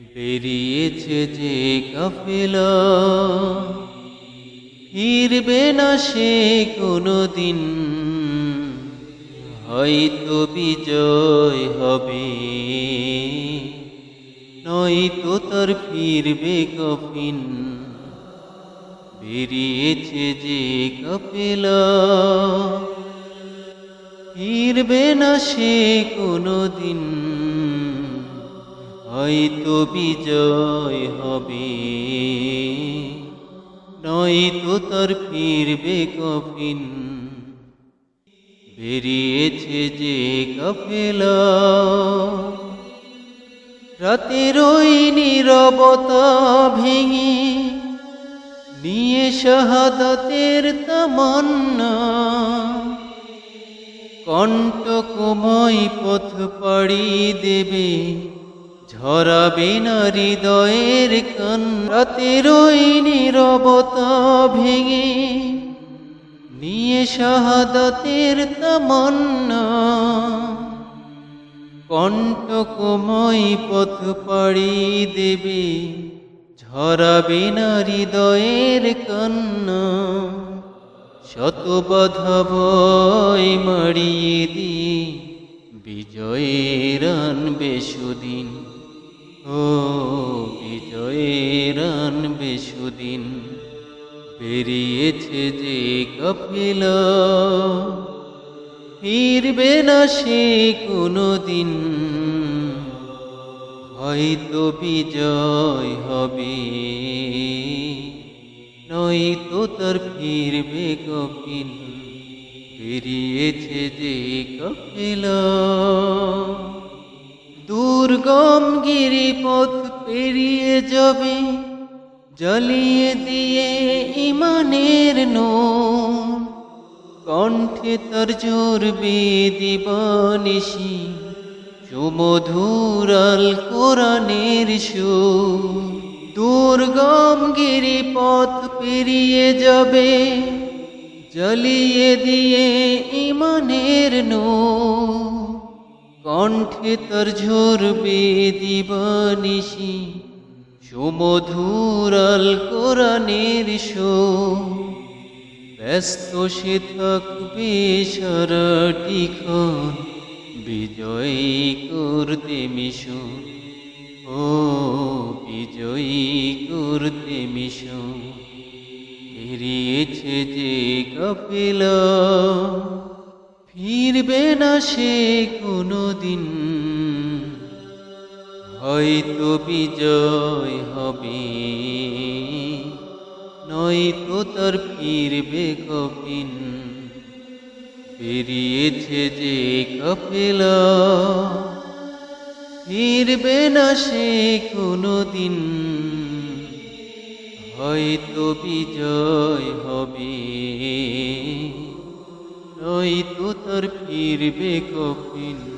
বেরিয়েছে যে কাফেলা। ফিরবে না সে কোনো দিন হয়তো বিজয় হবে। নয়তো তার ফিরবে কফিন। বেরিয়েছে যে কাফেলা। ফিরবে না সে কোনো দিন হয়তো বিজয় হবে। নয়তো তার ফিরবে কফিন। বেরিয়েছে যে কাফেলা। রাতের ওই নীরবতা ভেঙে নিয়ে শাহাদাতের তামান্না। কণ্টকময় পথ পাড়ি দেবে ঝরাবে হৃদয়ের কান রাতের ভেঙে। নিয়ে শাহাদাতের তামান্না। কণ্টকময় পথ পাড়ি দেবে ঝরাবে না হৃদয়ের কান্না। শত বাধা ভয় বিজয়ের আনবে সুদিন। বেরিয়েছে যে কাফেলা ফিরবে না সে কোনো দিন হয়তো বিজয় হবে। নয়তো তার ফিরবে কপিন বেরিয়েছে যে কপিলা। দুর্গম গিরিপথ পেরিয়ে যাবে, জ্বালিয়ে দিয়ে ইমানের নূর। কণ্ঠে তার জোরবে দিবানিসি সুমধুরাল কোরআনের সুর। দুর্গম গিরিপথ পেরিয়ে যাবে, জ্বালিয়ে দিয়ে ইমানের নূর। কণ্ঠে তার ঝরবে দিবানিসি সুমধুরাল কোরআনের সুর। ব্যস্ত সে থাকবে সারাটি বিজয়ী করতে মিশন ও, বিজয়ী করতে মিশন বেরিয়েছে যে কাফেলা ফিরবে না সে কোনো দিন হয়তো বিজয় হবে, নয়তো তার ফিরবে কফিন। বেরিয়েছে যে কফেলা, ফিরবে না সে কোনো দিন হয়তো বিজয় হবে। নয়তো তার ফিরবে কফিন।